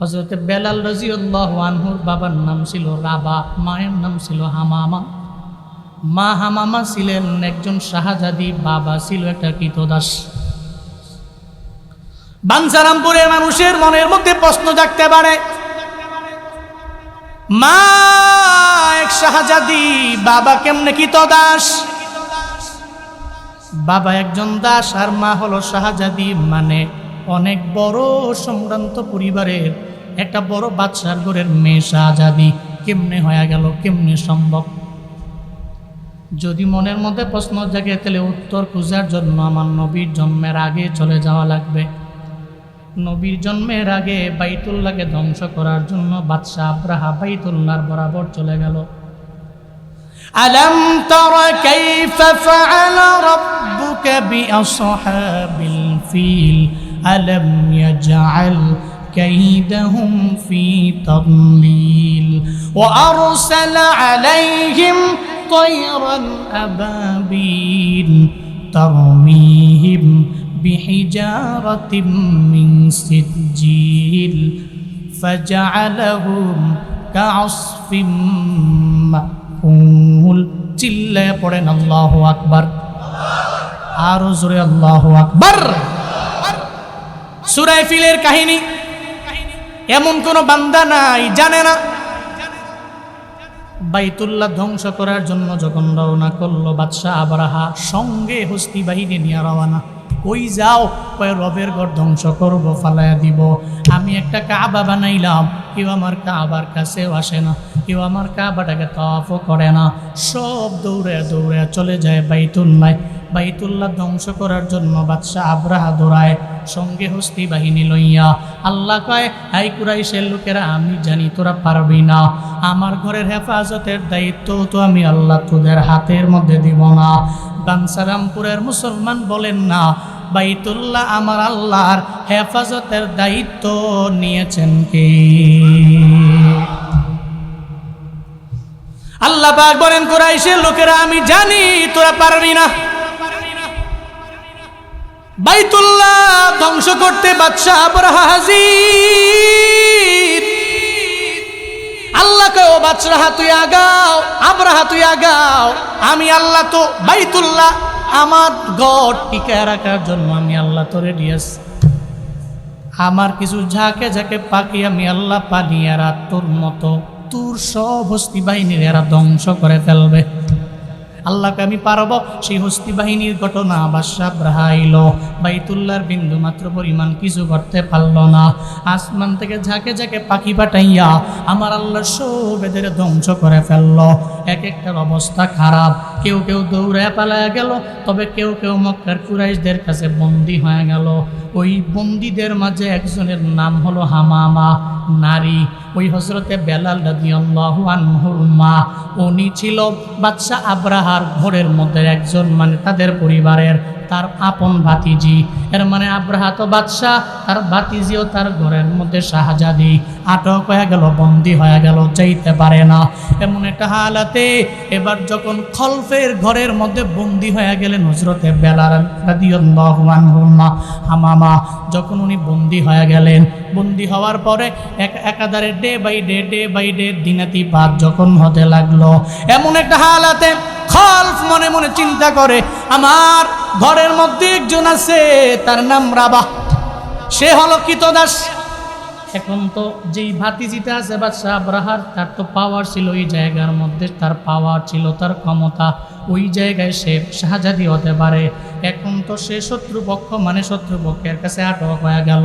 হজরতে বেলাল রাজিউল্লাহ আনহুর বাবার নাম ছিল রাবা, মায়ের নাম ছিল হামামা। মা হামামা ছিলেন একজন শাহজাদি, বাবা ছিল একটা কীতদাস বাঞ্ছারামপুরের মানুষের মনের মধ্যে প্রশ্ন জাগতে পারে, মা, এক শাহজাদি, বাবা কেমনে কীতদাস বাবা একজন দাস আর মা হলো শাহজাদি মানে অনেক বড় সম্ভ্রান্ত পরিবারের একটা বড় বাচ্চার ঘরের মেয়ে শাহজাদি কেমনে হয়ে গেল, কেমনে সম্ভব? যদি মনের মধ্যে প্রশ্ন জাগে, তাহলে উত্তর খোঁজার জন্য আমার নবীর জন্মের আগে চলে যাওয়া লাগবে। নবীর জন্মের আগে বাইতুল্লাহকে ধ্বংস করার জন্য বাদশাহ আব্রাহা বাইতুল্লাহর বরাবর চলে গেল। ফিল ألم يجعل كيدهم في تضليل وأرسل عليهم طيرا أبابيل ترميهم بحجارة من سجيل فجعلهم كعصف মাকুল চিল্লায় পড়েন আল্লাহ আকবার আরো জোরে আল্লাহ আকবার সুরায় ফিলের কাহিনী। এমন কোন বান্দা নাই, জানে না। বাইতুল্লাহ ধ্বংস করার জন্য যখন রওনা করল বাদশাহ আবরাহা, সঙ্গে হস্তি বাহিনী নিয়ে রওনা। কই যাও, কয় রবের ঘর ধ্বংস করব, ফালাইয়া দিব। আমি একটা কাবা বানাইলাম, কেউ আমার কাবার কাছেও আসে না। কেউ আমার কাবাটাকে তফও করে না। সব দৌড়ে দৌড়ে চলে যায় বাইতুল্লাহ বাইতুল্লাহ ধ্বংস করার জন্য বাদশাহ আব্রাহা দৌড়ায় সঙ্গে হস্তি বাহিনী লইয়া আল্লাহ কয় হাই কুরাইশের লোকেরা, আমি জানি, তোরা পারবি না। আমার ঘরের হেফাজতের দায়িত্ব তো আমি আল্লাহ তোদের হাতের মধ্যে দিব না। বানসারামপুরের মুসলমান বলেন না, বাইতুল্লাহ আমার আল্লাহর হেফাজতের দায়িত্ব নিয়েছেন কে? আল্লাহ পাক বলেন, কুরাইশের লোকেরা, আমি জানি, তোরা পারবি না। বাইতুল্লাহ ধ্বংস করতে বাদশাহ আবরাহা হাজির। আল্লাহকে ও বাদশাহ তুই আগাও, আবরাহা তুই আগাও। আমি আল্লাহ তো বাইতুল্লাহ, আমার গড় টিকে রাখার জন্য আমি আল্লাহ তো রেডি আছি আমার কিছু ঝাঁকে ঝাঁকে পাখি আমি আল্লাহ পানি এরা তোর মতো তোর সব হস্তি বাহিনীর এরা ধ্বংস করে ফেলবে। আল্লাহকে আমি পারব। সেই হস্তি বাহিনীর ঘটনা বাদশাহ ব্রাহাইল বাইতুল্লাহর বিন্দু মাত্র পরিমাণ কিছু করতে পারল না। আসমান থেকে ঝাঁকে ঝাঁকে পাখি পাঠাইয়া আমার আল্লাহ সব এদের ধ্বংস করে ফেলল। এক একটার অবস্থা খারাপ। কেউ কেউ দৌড়ে পালায়া গেল, তবে কেউ কেউ মক্কার কুরাইশদের কাছে বন্দি হয়ে গেল। ওই বন্দীদের মাঝে একজনের নাম হলো হামামা। নারী। ওই হজরতে বেলাল রাদিয়াল্লাহু আনহুর মা, উনি ছিল বাদশাহ আব্রাহার ঘরের মধ্যে একজন মানে তাদের পরিবারের তার আপন ভাতিজি। এর মানে আব্রাহা তো বাদশাহ, তার ভাতিজিও তার ঘরের মধ্যে শাহজাদি। আটক হয়ে গেল, বন্দি হয়ে গেল, যাইতে পারে না। এমন একটা হালাতে, এবার যখন খলফের ঘরের মধ্যে বন্দি হয়ে গেলেন হজরতে মা হামামা। যখন উনি বন্দি হয়ে গেলেন, বন্দি হওয়ার পরে এক একাধারে day by day day by day দিনাতিপাত যখন হতে লাগল। এমন একটা হালাতে খলফ মনে মনে চিন্তা করে, আমার ঘরের মধ্যে একজন আছে, তার নাম রাবা সে হলো কিতদাস। এখন তো যেই ভাতিজিতে আছে, বাদশাহ আব্রাহার, তার তো পাওয়ার ছিল ওই জায়গার মধ্যে, তার পাওয়ার ছিল, তার ক্ষমতা। ওই জায়গায় সে শাহজাদি হতে পারে। এখন তো সে শত্রুপক্ষ মানে শত্রুপক্ষের কাছে আটক হয়ে গেল।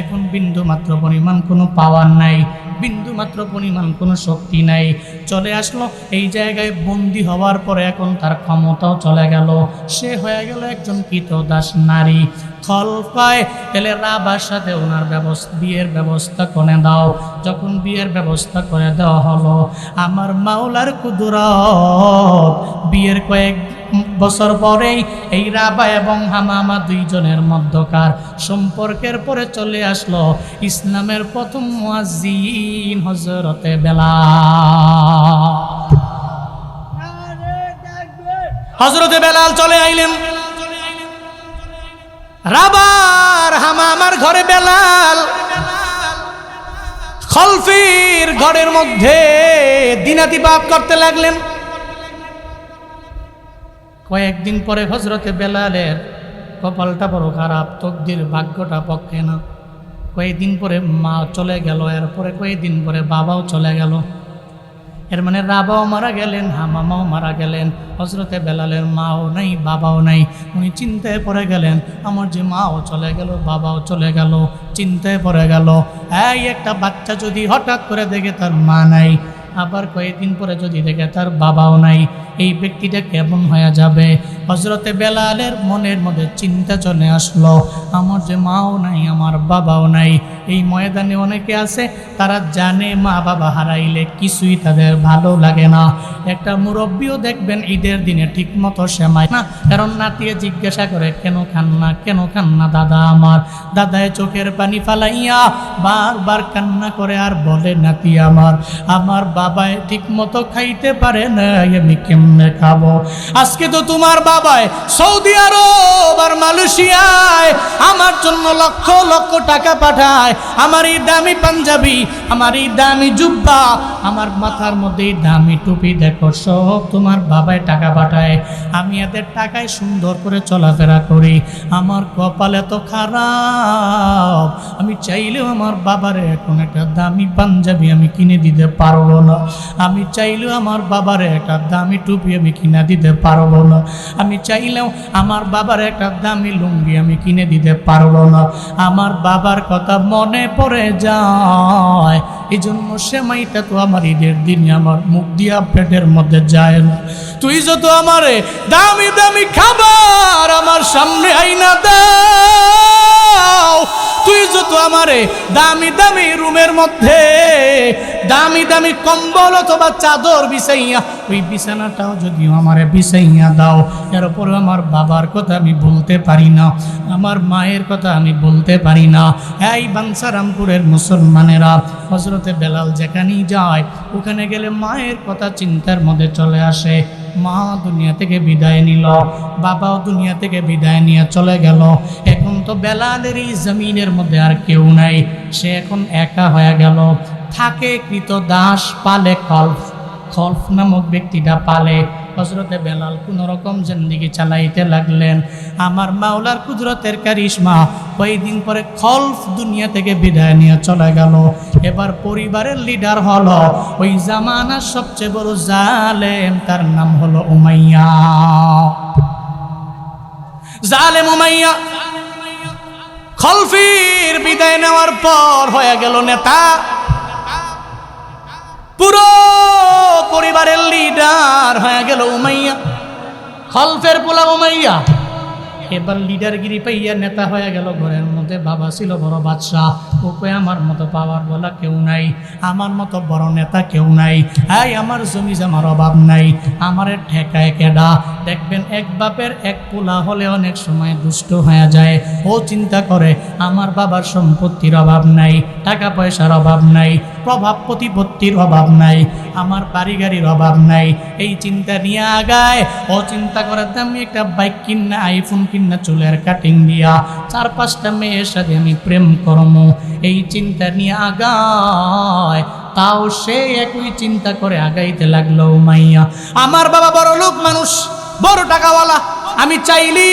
এখন বিন্দু মাত্র পরিমাণ কোনো পাওয়ার নাই, বিন্দু মাত্র পরিমাণ কোনো শক্তি নাই। চলে আসলো, এই জায়গায় বন্দি হওয়ার পরে এখন তার ক্ষমতাও চলে গেল। সে হয়ে গেল একজন কৃতদাস নারী। খলফায় তাহলে রাবার সাথে ওনার ব্যবস্থা, বিয়ের ব্যবস্থা করে দাও। যখন বিয়ের ব্যবস্থা করে দেওয়া হলো, আমার মাওলার কুদুরত, বিয়ের কয়েক বছর পরেই এই রাবা এবং হামামা দুইজনের মধ্যকার সম্পর্কের পরে চলে আসলো ইসলামের প্রথম মুয়াজ্জিন হজরতে বেলা হজরতে বেলাল চলে আইলেন। রাবার হামামার ঘরে বেলাল। খলফির ঘরের মধ্যে দিনাতি বাপ করতে লাগলেন। কয়েকদিন পরে হজরতে বেলালের কপালটা বড় খারাপ, তকদির ভাগ্যটা পক্ষে না। কয়েকদিন পরে মা চলে গেল, এরপরে কয়েকদিন পরে বাবাও চলে গেল। এর মানে রাবাও মারা গেলেন, হামামাও মারা গেলেন হজরতে বেলালের মাও নাই, বাবাও নাই। উনি চিন্তায় পড়ে গেলেন, আমার যে মাও চলে গেল, বাবাও চলে গেল, চিন্তায় পড়ে গেল। এই একটা বাচ্চা যদি হঠাৎ করে দেখে তার মা নাই, আবার কয়েকদিন পরে যদি দেখে তার বাবাও নাই, এই ব্যক্তিটা কেমন হয়ে যাবে? হজরতে বেলালের মনের মধ্যে চিন্তা চলে আসলো, আমার যে মাও নাই, আমার বাবাও নাই এই ময়দানে অনেকে আছে, তারা জানে মা বাবা হারাইলে কিছুই তাদের ভালো লাগে না। একটা মুরব্বীও দেখবেন ঈদের দিনে ঠিক মতো সেমায় না, কারণ নাতিয়ে জিজ্ঞাসা করে, কেন খান না কেন খান না দাদা আমার? দাদায় চোখের পানি ফালাইয়া বারবার কান্না করে আর বলে, নাতি আমার আমার বাবায় ঠিক মতো খাইতে পারে না আমি কেমনে খাব? আজকে তো তোমার বাবায় সৌদি আরব আর মালয়েশিয়ায় আমার জন্য লক্ষ লক্ষ টাকা পাঠায়। আমার এই দামি পাঞ্জাবি, আমার এই দামি জুব্বা, আমার মাথার মধ্যে দামি টুপি দেখো, সব তোমার বাবায় টাকা পাঠায়। আমি এদের টাকায় সুন্দর করে চলাফেরা করি। আমার কপাল এত খারাপ, আমি চাইলেও আমার বাবারে এখন একটা দামি পাঞ্জাবি আমি কিনে দিতে পারব না। আমি চাইলেও আমার বাবারে একটা দামি টুপি আমি কিনে দিতে পারব না। আমি চাইলেও আমার বাবার একটা দামি লুঙ্গি আমি কিনে দিতে পারব না। আমার বাবার কথা মনে পড়ে যায়। এই জন্য সেমাইটা তো আমার ঈদের দিনে আমার মুখ দিয়া পেটের মধ্যে যায় না। তুই যত আমারে দামি দামি খাবার আমার সামনে আইনা দাও। তুই যত আমারে দামি দামি রুমের মধ্যে, দামি দামি কম্বল অথবা চাদর বিছাইয়া, ওই বিছানাটাও যদিও আমারে বিছাইয়া দাও, এর উপরে আমার বাবার কথা আমি বলতে পারি না, আমার মায়ের কথা আমি বলতে পারি না। এই বাংসারামপুরের মুসলমানেরা হজরতে বেলাল যেখানেই যায়, ওখানে গেলে মায়ের কথা চিন্তার মধ্যে চলে আসে। মা দুনিয়া থেকে বিদায় নিল, বাবাও দুনিয়া থেকে বিদায় নিয়ে চলে গেল। এখন তো বেলালের এই জমিনের মধ্যে আর কেউ নাই, সে এখন একা হয়ে গেল। থাকে কৃত দাস পালে খলফ খলফ নামক ব্যক্তিটা পালে। হজরতে বেলাল কোনো রকম জিন্দিগি চালাইতে লাগলেন। আমার মাওলার কুদরতের কারিশমা ওই দিন পরে খলফ দুনিয়া থেকে বিদায় নিয়ে চলে গেল। এবার পরিবারের লিডার হলো ওই জামানার সবচেয়ে বড় জালেম, তার নাম হলো উমাইয়া। জালেম উমাইয়া খলফির বিদায় নেওয়ার পর হয়ে গেল নেতা। পুরো পরিবারের লিডার হয়ে গেল উমাইয়া। খলফের পোলা উমাইয়া। এবার লিডারগিরি পাইয়া নেতা হয়ে গেল ঘরের মধ্যে। বাবা ছিল বড় বাদশাহ। ওকে আমার মতো পাওয়ার বলা কেউ নাই। আমার মতো বড় নেতা কেউ নাই। এই, আমার জমি জামার অভাব নাই। আমার ঠেকায় কেডা? দেখবেন এক বাপের এক পোলা হলে অনেক সময় দুষ্ট হয়ে যায়। ও চিন্তা করে, আমার বাবার সম্পত্তির অভাব নাই, টাকা পয়সার অভাব নাই, প্রভাব প্রতিপত্তির অভাব নাই, আমার বাড়ি গাড়ির অভাব নাই। এই চিন্তা নিয়ে আগায়। ও চিন্তা করে আমি একটা বাইক কিনা আইফোন কিনা চুলের কাটিং দিয়া চার পাঁচটা মেয়ের সাথে আমি প্রেম করম। এই চিন্তা নিয়ে আগায়, তাও সে একই চিন্তা করে আগাইতে লাগল মাইয়া। আমার বাবা বড় লোক মানুষ, বড় টাকাওয়ালা। আমি চাইলি,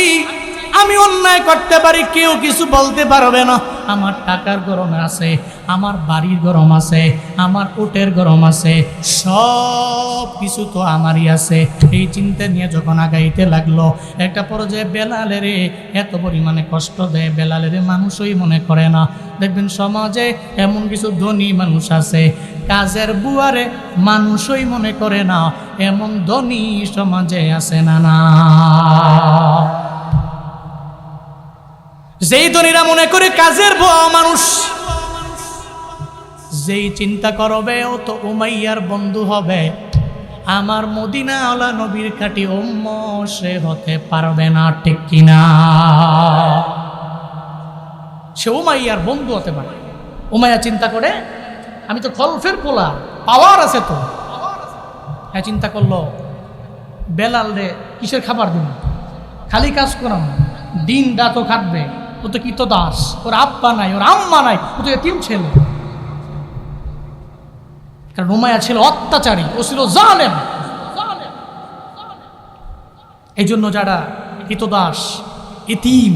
আমি অন্যায় করতে পারি, কেউ কিছু বলতে পারবে না। আমার টাকার গরম আছে, আমার বাড়ির গরম আছে, আমার উটের গরম আছে, সব কিছু তো আমারই আছে। এই চিন্তা নিয়ে যখন আগাইতে লাগল, একটা পর্যায়ে বেলালেরে এত পরিমাণে কষ্ট দেয় বেলালেরে মানুষই মনে করে না। দেখবেন সমাজে এমন কিছু ধনী মানুষ আছে, কাজের বুয়ারে মানুষই মনে করে না, এমন ধনী সমাজে আছে না না যেই ধনীরা মনে করে কাজের বুয়া মানুষ, যেই চিন্তা করবে, ও তো উমাইয়ার বন্ধু হবে। আমার মদিনা আলা নবীর কাটি উম্ম সে হতে পারবে না, ঠিক কিনা? সে উমাইয়ার বন্ধু হতে পারে। উমাইয়া চিন্তা করে, আমি তো খলফের পোলা, পাওয়ার আছে তো। হ্যাঁ চিন্তা করল, বেলাল রে, কিসের খাবার দিন খালি কাজ করাম, দিন রাতও খাটবে। ও তো কীত দাস? ওর আব্বা নাই, ওর আম্মা নাই, ও তো এতিম ছেলে। কারণ উমাইয়া ছিল অত্যাচারী, ও ছিল জালেম। এই জন্য যারা হিতদাস ইতিম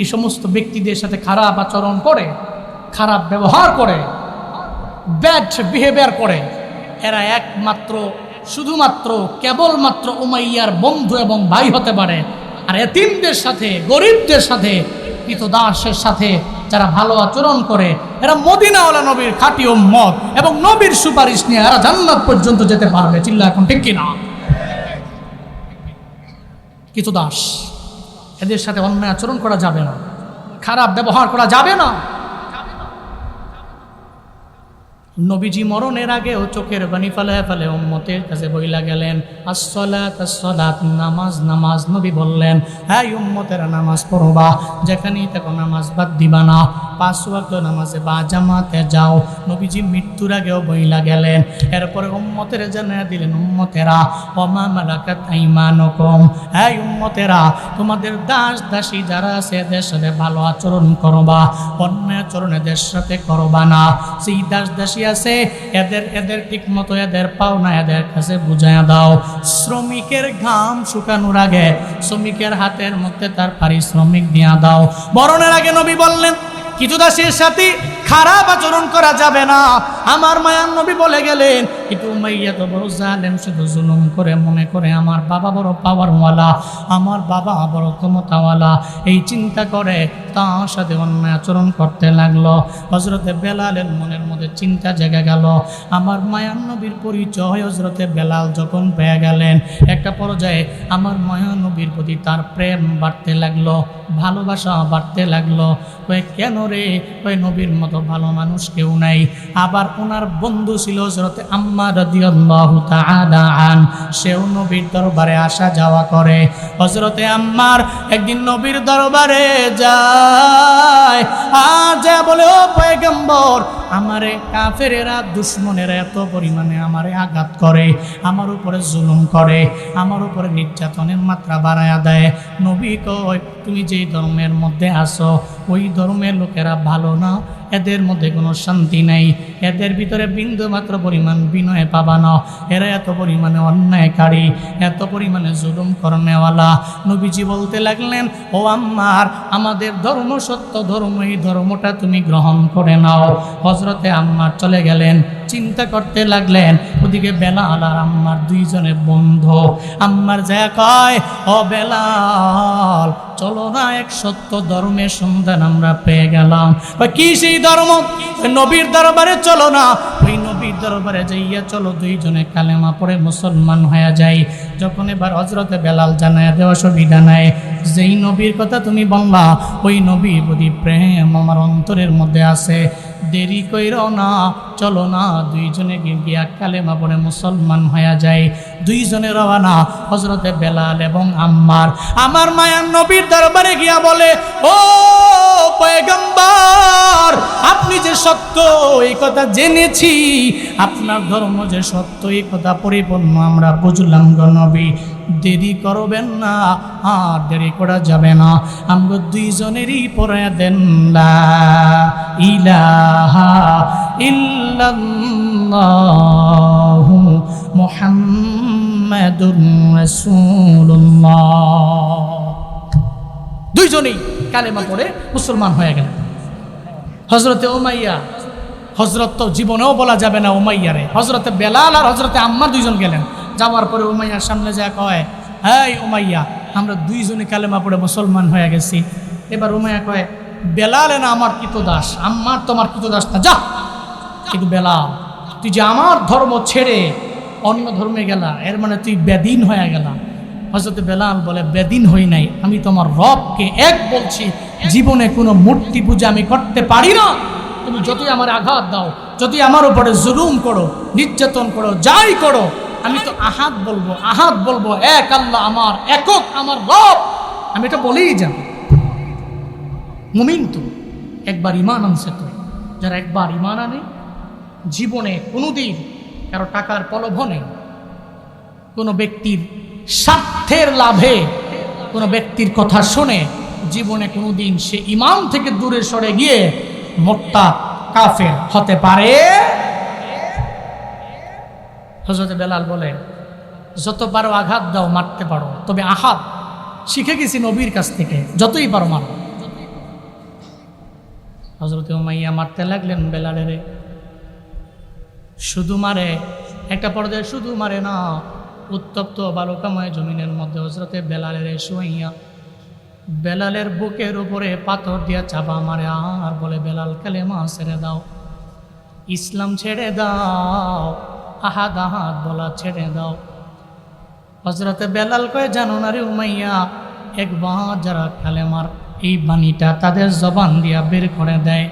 এই সমস্ত ব্যক্তিদের সাথে খারাপ আচরণ করে, খারাপ ব্যবহার করে, ব্যাড বিহেভিয়ার করে, এরা একমাত্র, শুধুমাত্র, কেবলমাত্র উমাইয়ার বন্ধু এবং ভাই হতে পারে। আর এতিমদের সাথে, গরিবদের সাথে দাসের সাথে যারা ভালো আচরণ করে, এরা মদিনাওয়ালা নবীর খাঁটি মত এবং নবীর সুপারিশ নিয়ে এরা জান্নাত পর্যন্ত যেতে পারবে। চিল্লা এখন, ঠিক কিনা? কিছু দাস, এদের সাথে অন্যায় আচরণ করা যাবে না, খারাপ ব্যবহার করা যাবে না। নবীজি মরণের আগেও চোখের বানি ফালে ফালে উম্মতের কাছে বইলা গেলেন আসলাত নামাজ নামাজ। নবী বললেন হ্যাঁ উম্মতেরা নামাজ পড়বা, যেখানেই তখন নামাজ বাদ দিবা না। পাঁচ ওয়াক্ত নামাজে বা জামাতে যাও। নবীজি মৃত্যুর আগেও বইলা গেলেন। এরপরে উম্মতের জানিয়ে দিলেন, উম্মতেরা অমা মালাকাত আইমানকম? হ্যাঁ উম্মতেরা, তোমাদের দাস দাসী যারা আছে এদের সাথে ভালো আচরণ করবা, অন্যায় আচরণ এদের সাথে করবা না। সেই দাস দাসী আছে, এদের এদের ঠিক মতো এদের পাওনা এদের কাছে বুঝাইয়া দাও। শ্রমিকের ঘাম শুকানোর আগে শ্রমিকের হাতের মধ্যে তার পারিশ্রমিক দিয়া দাও। বরণের আগে নবী বললেন কিছু দাসের সাথে খারাপ আচরণ করা যাবে না। আমার মায়ার নবী বলে গেলেন, কিন্তু মাইয়া তো বড় জালেম, শুধু জুলুম করে মনে করে আমার বাবা বড় পাওয়ারওয়ালা আমার বাবা বড় ক্ষমতাওয়ালা। এই চিন্তা করে তার সাথে অন্যায় আচরণ করতে লাগল। হজরতে বেলালের মনের মধ্যে চিন্তা জেগে গেল। আমার মায়ার নবীর পরিচয় হজরতে বেলাল যখন পেয়ে গেলেন, একটা পর্যায়ে আমার মায়া নবীর প্রতি তার প্রেম বাড়তে লাগল, ভালোবাসা বাড়তে লাগল। কয়ে, কেন রে? কয়ে, নবীর মতো ভালো মানুষ কেউ নাই। আবার ওনার বন্ধু ছিল হজরতে আম্মা রাদিয়াল্লাহু তাআলা আন। সেও নবীর দরবারে আসা যাওয়া করে। হজরতে আম্মার একদিন নবীর দরবারে যায়। আর যা বলে, ও পয়গম্বর, আমারে কাফেরেরা, দুশ্মনেরা এত পরিমাণে আমারে আঘাত করে, আমার উপরে জুলুম করে, আমার উপরে নির্যাতনের মাত্রা বাড়ায়া দেয়। নবী কয়, তুমি যেই ধর্মের মধ্যে আসো ওই ধর্মের লোকেরা ভালো না এদের মধ্যে কোনো শান্তি নাই। এদের ভিতরে বিন্দু মাত্র পরিমাণ বিনয় পাবা না এরা এত পরিমাণে অন্যায়কারী, এত পরিমাণে জুলুম করনেওয়ালা। নবীজি বলতে লাগলেন, ও আম্মার, আমাদের ধর্ম সত্য, ধর্ম এই ধর্মটা তুমি গ্রহণ করে নাও। হজরতে আম্মার চলে গেলেন, চিন্তা করতে লাগলেন ওদিকে বেলাল আর আম্মার দুইজনে বন্ধু। আম্মার যা কয়, ও বেলাল, চলো না এক সত্য ধর্মের সন্ধান আমরা পেয়ে গেলাম। বা কি সেই ধর্ম? নবীর দরবারে চলো না। ওই নবীর দরবারে যাইয়া চলো, দুইজনে কালেমা পড়ে মুসলমান হয়ে যাই। যখন এবার হজরতে বেলাল জানায় দেওয়া সুবিধা নাই, যেই নবীর কথা তুমি বললা, ওই নবী বুধি প্রেম আমার অন্তরের মধ্যে আছে। দেরি কইর না, চলো না। দুইজনে গিয়া কালেমা পড়ে মুসলমান হয়ে যায় দুইজনে রওয়ানা হজরতে বেলাল এবং আম্মার। আমার মায়ার নবীর দরবারে গিয়া বলে, ও পয়গম্বর, আপনি যে সত্য এই কথা জেনেছি। আপনার ধর্ম যে সত্য, এই কথা পরিপূর্ণ আমরা বুঝলাম গো নবী। দেরি করবেন না, আর দেরি করা যাবে না। আমরা দুইজনেরই পরে দেন ইলাহা দুইজনেই কালেমা পড়ে মুসলমান হয়ে গেলেন। হজরতে ওমাইয়া হজরত তো জীবনেও বলা যাবে না ওমাইয়ারে হজরতে বেলাল আর হজরতে আম্মা দুইজন গেলেন। যাওয়ার পরে উমাইয়ার সামনে যা কয় হ্যাঁ উমাইয়া, আমরা দুইজনে কালেমা পড়ে মুসলমান হয়ে গেছি। এবার উমাইয়া কয়, বেলালে না আমার দাস আমার তোমার দাস না, যা। কিন্তু বেলাল, তুই যে আমার ধর্ম ছেড়ে অন্য ধর্মে গেলা, এর মানে তুই বেদিন হয়ে গেলা। হজরত বেলাল বলে, বেদিন হই নাই, আমি তোমার রবকে এক বলছি, জীবনে কোনো মূর্তি পূজা আমি করতে পারি না। তুমি যদি আমার আঘাত দাও যদি আমার উপরে জুলুম করো, নির্যাতন করো, যাই করো আমি তো আহাত বলব আহাত বলব, এক আল্লাহ আমার, একক আমার রব। আমি এটা বলেই যাব। মুমিন তো একবার ইমান আনছে তো যারা একবার ইমান আনে, জীবনে কোনোদিন কারও টাকার প্রলোভনে কোনো ব্যক্তির স্বার্থের লাভে, কোনো ব্যক্তির কথা শুনে জীবনে কোনোদিন সে ইমান থেকে দূরে সরে গিয়ে মোট্টা কাফের হতে পারে। হজরত বেলাল বলেন যত পারো আঘাত দাও, মারতে পারো। তবে আহাত শিখে গেছি নবীর কাছ থেকে, যতই পারো মারো। হজরত উমাইয়া মারতে লাগলেন বেলালেরে শুধু মারে, একটা পর্যায়ে শুধু মারে না, উত্তপ্ত বালুকাময় জমিনের মধ্যে হজরতে বেলালের শুয়াইয়া, বেলালের বুকের উপরে পাথর দিয়া চাপা মারে, আর বলে, বেলাল, কালেমা ছেড়ে দাও, ইসলাম ছেড়ে দাও আহাদ আহাদ বলা ছেড়ে দাও। হজরতে বেলাল কয়ে, জানো না রে উমাইয়া, একবার যারা কালেমার এই বাণীটা তাদের জবান দিয়া বের করে দেয়।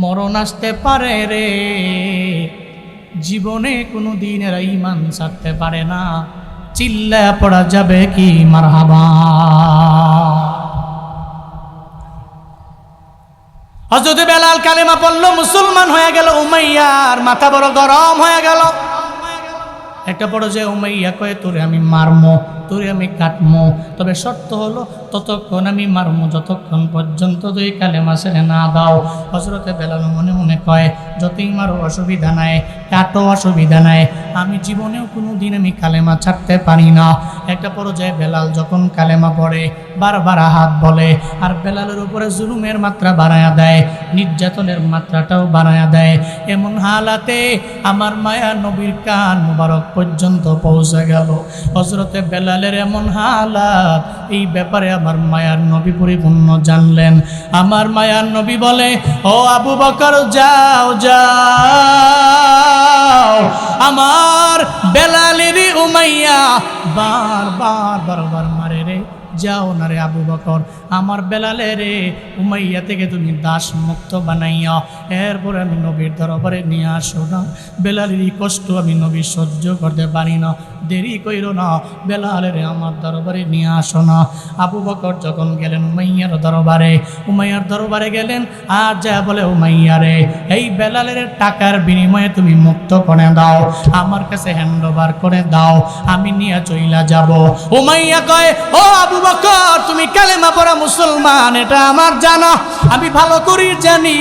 মরণ আসতে পারে রে, জীবনে কোনো দিন এরা ইমান ছাড়তে পারে না। চিল্লা পড়া যাবে কি মারহাবা? হজরত বেলাল কালেমা পড়ল, মুসলমান হয়ে গেল উমাইয়ার মাথা বড় গরম হয়ে গেল। একটা বড় যে, উমাইয়া কয়ে, তোরে আমি মারমো। তোরে আমি কাটমো। তবে শর্ত হলো, ততক্ষণ আমি মারমো, যতক্ষণ পর্যন্ত তুই কালে মাসে না দাও। হজরতে বেলাল মনে মনে কয়, যতই মারো অসুবিধা নাই, কাটো অসুবিধা নাই। আমি জীবনেও কোনো দিন আমি কালেমা ছাড়তে পারি না। একটা পর্যায়ে বেলাল যখন কালেমা পড়ে, বারবার হাত বলে, আর বেলালের উপরে জুলুমের মাত্রা বাড়ায়া দেয়, নির্যাতনের মাত্রাটাও বাড়ায়া দেয়। এমন হালাতে আমার মায়া নবীর কান মুবারক পর্যন্ত পৌঁছে গেল। হজরতে বেলালের এমন হালাত, এই ব্যাপারে আমার মায়ার নবী পরিপূর্ণ জানলেন। আমার মায়ার নবী বলে, ও আবু বকর, যাও যাও। আমার বেলালেরই উমাইয়া বার বার বারবার মারে রে যাও না রে আবু বকর। আমার বেলালে রে, উমাইয়া থেকে তুমি দাস মুক্ত বানাইয়া, এরপরে আমি নবীর দরবারে নিয়ে আসো না। বেলালেরই কষ্ট আমি নবী সহ্য করতে পারি না। দেরি কইর না, বেলালে রে আমার দরবারে নিয়ে আসো না। আবু বকর যখন গেলেন উমাইয়ার দরবারে উমাইয়ার দরবারে গেলেন, আর যা বলে উমাইয়া রে, এই বেলালের টাকার বিনিময়ে তুমি মুক্ত করে দাও, আমার কাছে হ্যান্ড ওভার করে দাও, আমি নিয়ে চইলা যাব। উমাইয়া কয়, ও আবু বকর, তুমি কালেমা পড়া মুসলমান, এটা আমার জানা। আমি ভালো করেই জানি,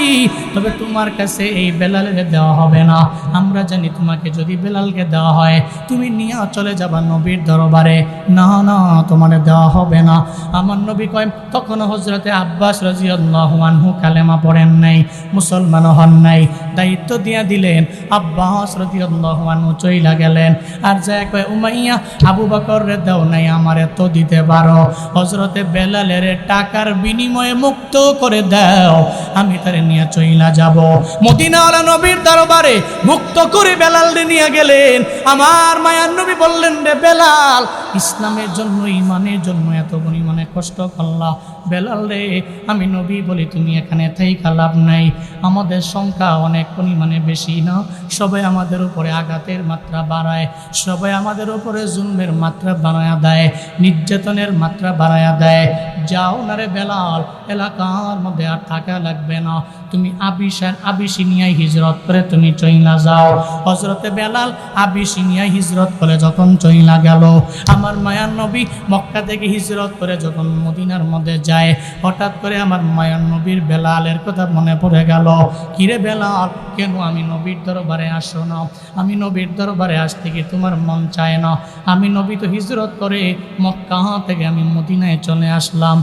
তবে তোমার কাছে এই বেলালের দেওয়া হবে না। আমরা জানি তোমাকে যদি বেলালকে দেওয়া হয়, তুমি নিয়ে চলে যাবা নবীর দরবারে। না না, তোমার দেওয়া হবে না। আমার নবী কয় তখন হজরতে আব্বাস রাজিয়াল্লাহু আনহু কালেমা পড়েন নাই মুসলমান হন নাই। দায়িত্ব দিয়া দিলেন, আব্বাস রাজিয়াল্লাহু আনহু চইলা গেলেন। আর যা কয়, উমাইয়া, আবু বকর রে দাও নাই, আমার এত দিতে পারো। হজরতে বেলালের টাকার বিনিময়ে মুক্ত করে দাও। আমি তারে নিয়ে চইলা যাব। মদিনাওয়ালা নবীর দরবারে মুক্ত করে বেলাল নিয়ে গেলেন। আমার মায়ার নবী বললেন, রে বেলাল, ইসলামের জন্য ইমানের জন্য এত পরিমাণে কষ্ট করলা। বেলাল রে, আমি নবী বলি, তুমি এখানে থাইকা লাভ নাই। আমাদের সংখ্যা অনেক পরিমাণে বেশি না? সবাই আমাদের উপরে আঘাতের মাত্রা বাড়ায়। সবাই আমাদের উপরে জুলমের মাত্রা বাড়ায়া দেয়, নির্যাতনের মাত্রা বাড়ায়া দেয়। যাও না রে বেলাল, এলাকার মধ্যে আর থাকা লাগবে না। তুমি আবিসার আবিসিনিয়ায় হিজরত করে তুমি চইলা যাও। হজরতে বেলাল আবিসিনিয়ায় হিজরত করে যখন চইলা গেল, আমার মায়ার নবী মক্কা থেকে হিজরত করে যখন মদিনার মধ্যে যায়, হঠাৎ করে আমার মায়ার নবীর বেলালের কথা মনে পড়ে গেল। কিরে বেলাল, কেন আমি নবীর দরবারে আসো না? আমি নবীর দরবারে আসতে কি তোমার মন চায় না? আমি নবী তো হিজরত করে মক্কা থেকে আমি মদিনায় চলে আসলাম।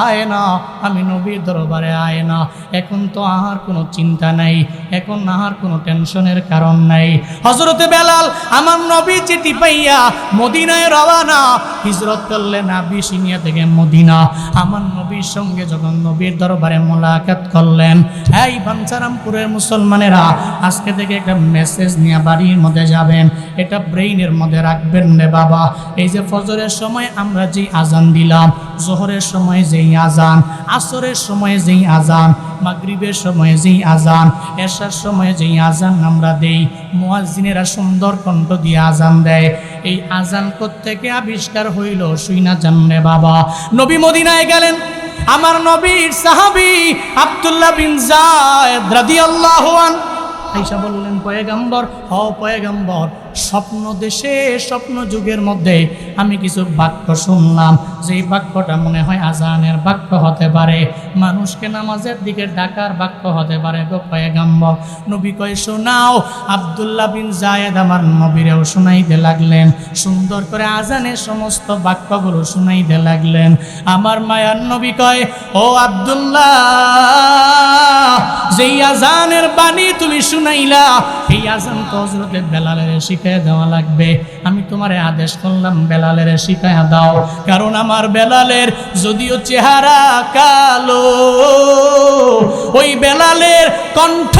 আয় না, আমি নবীর দরবারে আয় না। এখন তো আহার কোনো চিন্তা নাই, এখন আহার কোনো টেনশনের কারণ নাই। হজরতে বেলাল আমার নবী চিঠি পাইয়া মদিনায় রওয়ানা, হিজরত করলেন আবিসিনিয়া থেকে মদিনা। আমার নবীর সঙ্গে যখন নবীর দরবারে মোলাকাত করলেন, এই বাঞ্চারামপুরের মুসলমানেরা, আজকে থেকে একটা মেসেজ নিয়ে বাড়ির মধ্যে যাবেন। এটা ব্রেইনের মধ্যে রাখবেন রে বাবা। এই যে ফজরের সময় আমরা যে আজান দিলাম জোহরের সময় যেই আজান, আসরের সময় যেই আজান, মাগরিবের সময় যেই আজান, এশার সময় যেই আজান আমরা দেই, মুয়াজ্জিনেরা সুন্দর কণ্ঠ দিয়ে আজান দেয়। এই আজান থেকে আবিষ্কার হইল? শুইনা জানলে বাবা। নবী মদিনায় গেলেন। আমার নবীর সাহাবী আব্দুল্লাহ বিন জায়দ রাদিয়াল্লাহু আন আইসা বললেন, পয়গাম্বর হ পয়গাম্বর। স্বপ্ন দেশে, স্বপ্ন যুগের মধ্যে আমি কিছু বাক্য শুনলাম। যেই বাক্যটা মনে হয় আজানের বাক্য হতে পারে। মানুষকে নামাজের দিকে ডাকার বাক্য হতে পারে গো নবী কয়, শোনাও, আবদুল্লাহ বিন জায়েদ আমার নবীরেও শোনাইতে লাগলেন। সুন্দর করে আজানের সমস্ত বাক্যগুলো শুনাইতে লাগলেন। আমার মায়ার নবী কয়, ও আবদুল্লাহ, যেই আজানের বাণী তুমি শুনাইলা এই আজান তো হজরতে বেলালের শিখাই দেওয়া লাগবে। আমি তোমারে আদেশ করলাম, বেলালের শিখাইয়া দাও। কারণ আমার বেলালের যদিও চেহারা কালো, ওই বেলালের কণ্ঠ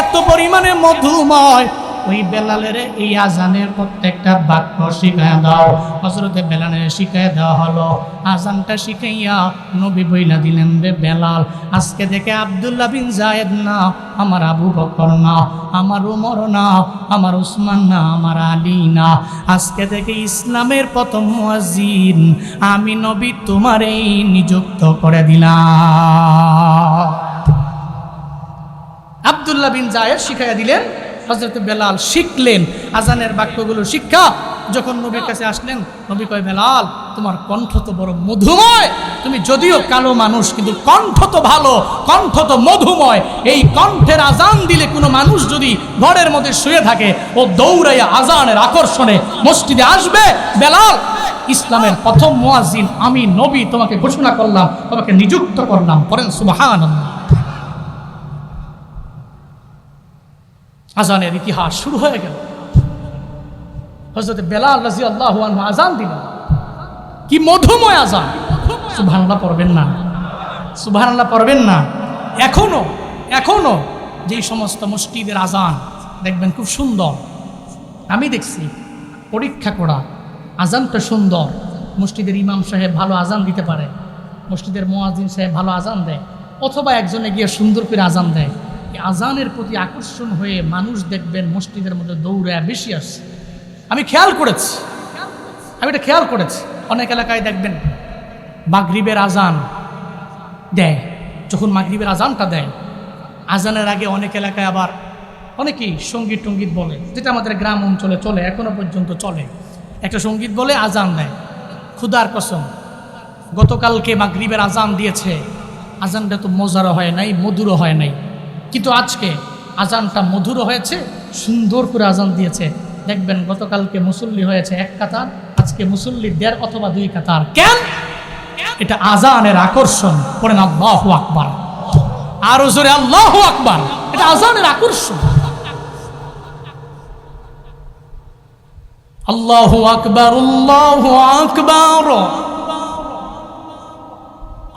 এত পরিমাণে মধুময়। ওই বেলালের এই আজানের প্রত্যেকটা বাক্য শিখায় দাও। হজরতে বেলালের শিখায় দেওয়া হলো। আজানটা শিখাইয়া নবী বইলা দিলেন রে বেলাল, আজকে থেকে আবদুল্লাহ বিন জায়েদ না, আমার আবু বকর না, আমার উমর না, আমার উসমান না, আমার আলী না। আজকে থেকে ইসলামের প্রথম মুয়াজ্জিন, আমি নবী তোমারেই নিযুক্ত করে দিলাম। আবদুল্লাহ বিন জায়েদ শিখাইয়া দিলেন হজরত বেলাল শিখলেন আজানের বাক্যগুলো শিক্ষা। যখন নবীর কাছে আসলেন, নবী কয়, বেলাল, তোমার কণ্ঠ তো বড় মধুময়। তুমি যদিও কালো মানুষ, কিন্তু কণ্ঠ তো ভালো, কণ্ঠ তো মধুময়। এই কণ্ঠের আজান দিলে কোনো মানুষ যদি ঘরের মধ্যে শুয়ে থাকে ও দৌড়াইয়া আজানের আকর্ষণে মসজিদে আসবে, বেলাল, ইসলামের প্রথম মুয়াজিন আমি নবী, তোমাকে ঘোষণা করলাম, তোমাকে নিযুক্ত করলাম। পরেন সুবহানাল্লাহ। আজানের ইতিহাস শুরু হয়ে গেল। হজরত বেলাল রাজি আল্লাহ আজান দিলেন কি মধুময় আজান। সুবহানাল্লাহ পড়বেন না। সুবহানাল্লাহ পড়বেন না। এখনও এখনও যেই সমস্ত মসজিদের আজান দেখবেন খুব সুন্দর। আমি দেখছি পরীক্ষা করা, আজানটা সুন্দর। মসজিদের ইমাম সাহেব ভালো আজান দিতে পারে। মসজিদের মোয়াজিন সাহেব ভালো আজান দেয়। অথবা একজনে গিয়ে সুন্দর করে আজান দেয়। আজানের প্রতি আকর্ষণ হয়ে মানুষ দেখবেন মসজিদের মধ্যে দৌড়ে বেশি আসছে। আমি খেয়াল করেছি। আমি এটা খেয়াল করেছি। অনেক এলাকায় দেখবেন মাগরিবের আজান দেয়। যখন মাগরিবের আজানটা দেয়, আজানের আগে অনেক এলাকায় আবার অনেকেই সংগীত টঙ্গীত বলে, যেটা আমাদের গ্রাম অঞ্চলে চলে, এখনও পর্যন্ত চলে। একটা সংগীত বলে আজান দেয়। ক্ষুদার কসম, গতকালকে মাগরিবের আজান দিয়েছে। আজানটা তো মজারও হয় নাই, মধুরও হয় নাই। কিন্তু আজকে। আজানটা মধুরও হয়েছে, সুন্দর করে আজান দিয়েছে। দেখবেন গতকালকে মুসল্লি হয়েছে এক কাতার, আজকে মুসল্লি দেড় অথবা দুই কাতার। কেন? এটা আজানের আকর্ষণ। পড়েন আল্লাহ আকবার। আরও জোরে আল্লাহ আকবার। এটা আজানের আকর্ষণ। আল্লাহ আকবার, আল্লাহু আকবার।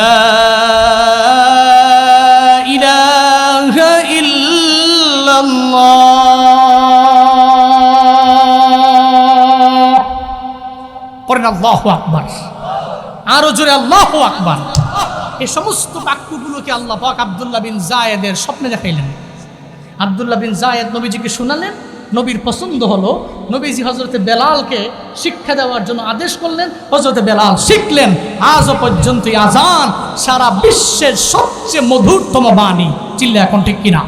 لا إله إلا الله পড়েন আল্লাহ আকবার আরো জোরে আল্লাহ আকবার এই সমস্ত বাক্যগুলোকে আল্লাহ পাক আবদুল্লাহ বিন জায়েদের স্বপ্নে দেখাইলেন আবদুল্লাহ বিন জায়েদ নবীজিকে শোনালেন নবীর পছন্দ হলো নবীজি হজরতে বেলালকে শিক্ষা দেওয়ার জন্য আদেশ করলেন হজরতে বেলাল শিখলেন, আজও পর্যন্ত আজান সারা বিশ্বের সবচেয়ে মধুরতম বাণী। চিল্লা এখন ঠিক কিনা?